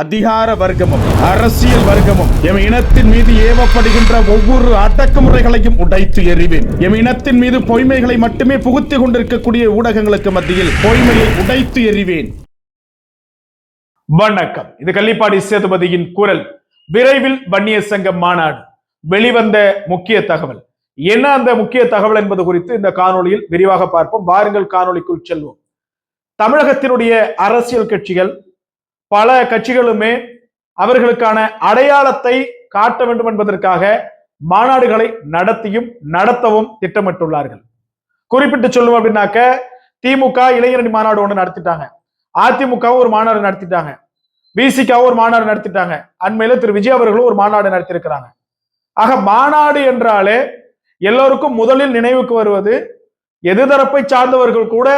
அதிகார வர்க்கமும் அரசியல் வர்க்கமும் எம் இனத்தின் மீது ஏவப்படுகின்ற ஒவ்வொரு அடக்குமுறைகளையும் உடைத்து எறிவேன். எம் இனத்தின் மீது பொய்மைகளை மட்டுமே புகுத்திக் கொண்டிருக்கக்கூடிய ஊடகங்களுக்கு மத்தியில் பொய்மையை உடைத்து எறிவேன். வணக்கம். இது கள்ளிப்பாடி சேதுபதியின் குரல். விரைவில் வன்னிய சங்கம் மாநாடு. வெளிவந்த முக்கிய தகவல். என்ன அந்த முக்கிய தகவல் என்பது குறித்து இந்த காணொளியில் விரிவாக பார்ப்போம். வாருங்கள் காணொலிக்குள் செல்வோம். தமிழகத்தினுடைய அரசியல் கட்சிகள் பல கட்சிகளுமே அவர்களுக்கான அடையாளத்தை காட்ட வேண்டும் என்பதற்காக மாநாடுகளை நடத்தியும் நடத்தவும் திட்டமிட்டுள்ளார்கள். குறிப்பிட்டு சொல்லுவோம் அப்படின்னாக்க திமுக இளைஞரணி மாநாடு ஒன்று நடத்திட்டாங்க. அதிமுகவும் ஒரு மாநாடு நடத்திட்டாங்க. பிசிக்காவும் ஒரு மாநாடு நடத்திட்டாங்க. அண்மையில திரு. விஜய் அவர்களும் ஒரு மாநாடு நடத்தியிருக்கிறாங்க. ஆக மாநாடு என்றாலே எல்லோருக்கும் முதலில் நினைவுக்கு வருவது எதிர்தரப்பை சார்ந்தவர்கள் கூட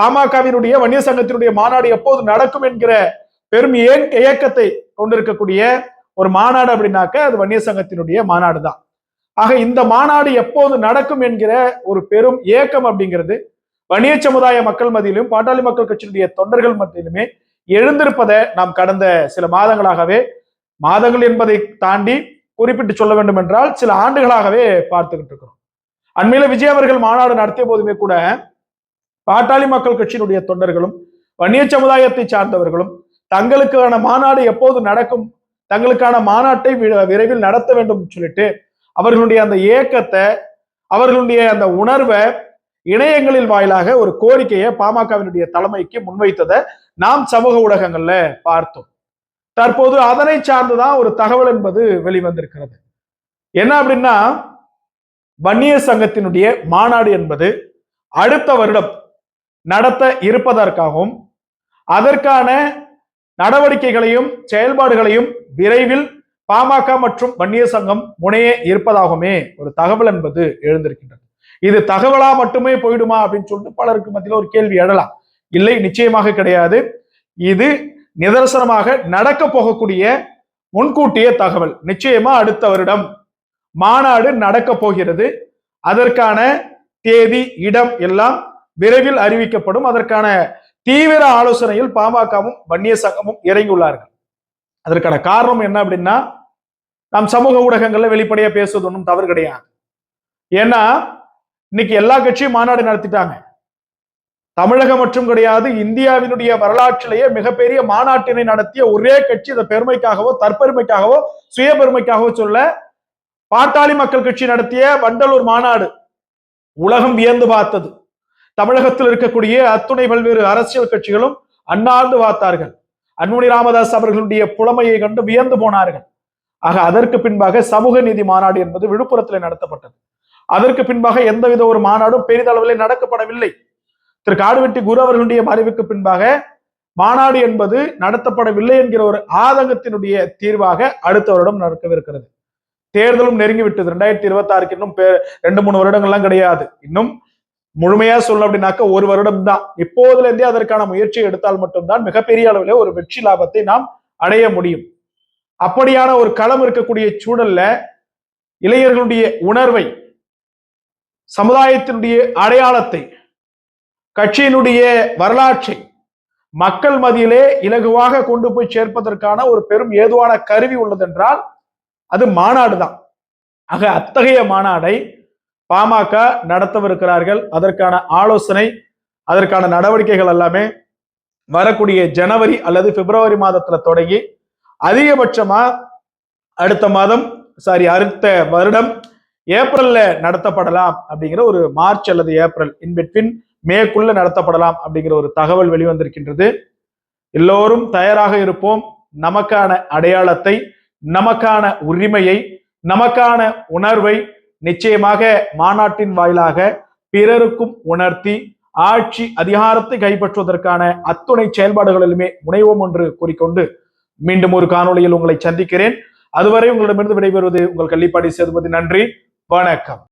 பாமகவினுடைய வன்னிய சங்கத்தினுடைய மாநாடு எப்போது நடக்கும் என்கிற பெரும் ஏன் இயக்கத்தை கொண்டிருக்கக்கூடிய ஒரு மாநாடு அப்படின்னாக்க அது வன்னிய சங்கத்தினுடைய மாநாடு தான் ஆக இந்த மாநாடு எப்போது நடக்கும் என்கிற ஒரு பெரும் இயக்கம் அப்படிங்கிறது வணிக சமுதாய மக்கள் மத்தியிலும் பாட்டாளி மக்கள் கட்சியினுடைய தொண்டர்கள் மத்தியிலுமே எழுந்திருப்பதை நாம் கடந்த சில மாதங்களாகவே மாதங்கள் என்பதை தாண்டி குறிப்பிட்டு சொல்ல வேண்டும் என்றால் சில ஆண்டுகளாகவே பார்த்துக்கிட்டு இருக்கிறோம். அண்மையில விஜய் அவர்கள் மாநாடு நடத்திய போதுமே கூட பாட்டாளி மக்கள் கட்சியினுடைய தொண்டர்களும் வன்னிய சமுதாயத்தை சார்ந்தவர்களும் தங்களுக்கான மாநாடு எப்போது நடக்கும்? தங்களுக்கான மாநாட்டை வி- விரைவில் நடத்த வேண்டும் சொல்லிட்டு அவர்களுடைய அந்த ஏக்கத்தை அவர்களுடைய அந்த உணர்வை இணையங்களில் வாயிலாக ஒரு கோரிக்கையை பாமகவினுடைய தலைமைக்கு முன்வைத்ததை நாம் சமூக ஊடகங்கள்ல பார்த்தோம். தற்போது அதனை சார்ந்துதான் ஒரு தகவல் என்பது வெளிவந்திருக்கிறது. என்ன அப்படின்னா வன்னிய சங்கத்தினுடைய மாநாடு என்பது அடுத்த வருடம் நடத்த இருப்பதற்காகவும் அதற்கான நடவடிக்கைகளையும் செயல்பாடுகளையும் விரைவில் பாமக மற்றும் வன்னிய சங்கம் முனைய இருப்பதாகவுமே ஒரு தகவல் என்பது எழுந்திருக்கின்றது. இது தகவலா மட்டுமே போயிடுமா அப்படின்னு சொல்லிட்டு பலருக்கு மத்தியில் ஒரு கேள்வி எழலாம். இல்லை நிச்சயமாக கிடையாது. இது நிதர்சனமாக நடக்க போகக்கூடிய முன்கூட்டிய தகவல். நிச்சயமா அடுத்த வருடம் மாநாடு நடக்க போகிறது. அதற்கான தேதி இடம் எல்லாம் விரைவில் அறிவிக்கப்படும். அதற்கான தீவிர ஆலோசனையில் பாமகவும் வன்னிய சங்கமும் இறங்கியுள்ளார்கள். அதற்கான காரணம் என்ன அப்படின்னா நாம் சமூக ஊடகங்கள்ல வெளிப்படையா பேசுவது ஒன்றும் தவறு கிடையாது. ஏன்னா இன்னைக்கு எல்லா கட்சியும் மாநாடு நடத்திட்டாங்க. தமிழகம் மற்றும் கிடையாது இந்தியாவினுடைய வரலாற்றிலேயே மிகப்பெரிய மாநாட்டினை நடத்திய ஒரே கட்சி இந்த பெருமைக்காகவோ தற்பெருமைக்காகவோ சுய பெருமைக்காகவோ சொல்ல பாட்டாளி மக்கள் கட்சி நடத்திய வண்டலூர் மாநாடு உலகம் வியந்து பார்த்தது. தமிழகத்தில் இருக்கக்கூடிய அத்துணை பல்வேறு அரசியல் கட்சிகளும் அண்ணாந்து பார்த்தார்கள் அன்புமணி ராமதாஸ் அவர்களுடைய புலமையை கண்டு வியந்து போனார்கள். ஆக அதற்கு பின்பாக சமூக நீதி மாநாடு என்பது விழுப்புரத்தில் நடத்தப்பட்டது. அதற்கு பின்பாக எந்தவித ஒரு மாநாடும் பெரிதளவில் நடக்கப்படவில்லை. திரு காடுவெட்டி குரு அவர்களுடைய மறைவுக்கு பின்பாக மாநாடு என்பது நடத்தப்படவில்லை என்கிற ஒரு ஆதங்கத்தினுடைய தீர்வாக அடுத்த வருடம் நடக்கவிருக்கிறது. தேர்தலும் நெருங்கி விட்டது ரெண்டாயிரத்தி இருபத்தி ஆறுக்கு இன்னும் ரெண்டு மூணு வருடங்கள்லாம் கிடையாது. இன்னும் முழுமையா சொல்லணும் அப்படின்னாக்க ஒரு வருடம் தான் இப்போதுல இருந்தே அதற்கான முயற்சியை எடுத்தால் மட்டும்தான் மிகப்பெரிய அளவில் ஒரு வெற்றி லாபத்தை நாம் அடைய முடியும். அப்படியான ஒரு களம் இருக்கக்கூடிய சூழல்ல இளைஞர்களுடைய உணர்வை சமுதாயத்தினுடைய அடையாளத்தை கட்சியினுடைய வரலாற்றை மக்கள் மத்தியிலே இலகுவாக கொண்டு போய் சேர்ப்பதற்கான ஒரு பெரும் ஏதுவான கருவி உள்ளதென்றால் அது மாநாடு தான் ஆக அத்தகைய மாநாடை பாமக நடத்தவிருக்கிறார்கள். அதற்கான ஆலோசனை அதற்கான நடவடிக்கைகள் எல்லாமே வரக்கூடிய ஜனவரி அல்லது பிப்ரவரி மாதத்துல தொடங்கி அதிகபட்சமா அடுத்த மாதம் சாரி அடுத்த வருடம் ஏப்ரல்ல நடத்தப்படலாம் அப்படிங்கிற ஒரு மார்ச் அல்லது ஏப்ரல் இன்பிட்வின் மேக்குள்ள நடத்தப்படலாம் அப்படிங்கிற ஒரு தகவல் வெளிவந்திருக்கின்றது. எல்லோரும் தயாராக இருப்போம். நமக்கான அடையாளத்தை நமக்கான உரிமையை நமக்கான உணர்வை நிச்சயமாக மாநாட்டின் வாயிலாக பிறருக்கும் உணர்த்தி ஆட்சி அதிகாரத்தை கைப்பற்றுவதற்கான அத்துணை செயல்பாடுகளிலுமே முனைவோம் என்று கூறிக்கொண்டு மீண்டும் ஒரு காணொளியில் உங்களை சந்திக்கிறேன். அதுவரை உங்களிடமிருந்து விடைபெறுவது உங்கள் கள்ளிப்பாடி சேதுபதி. நன்றி. வணக்கம்.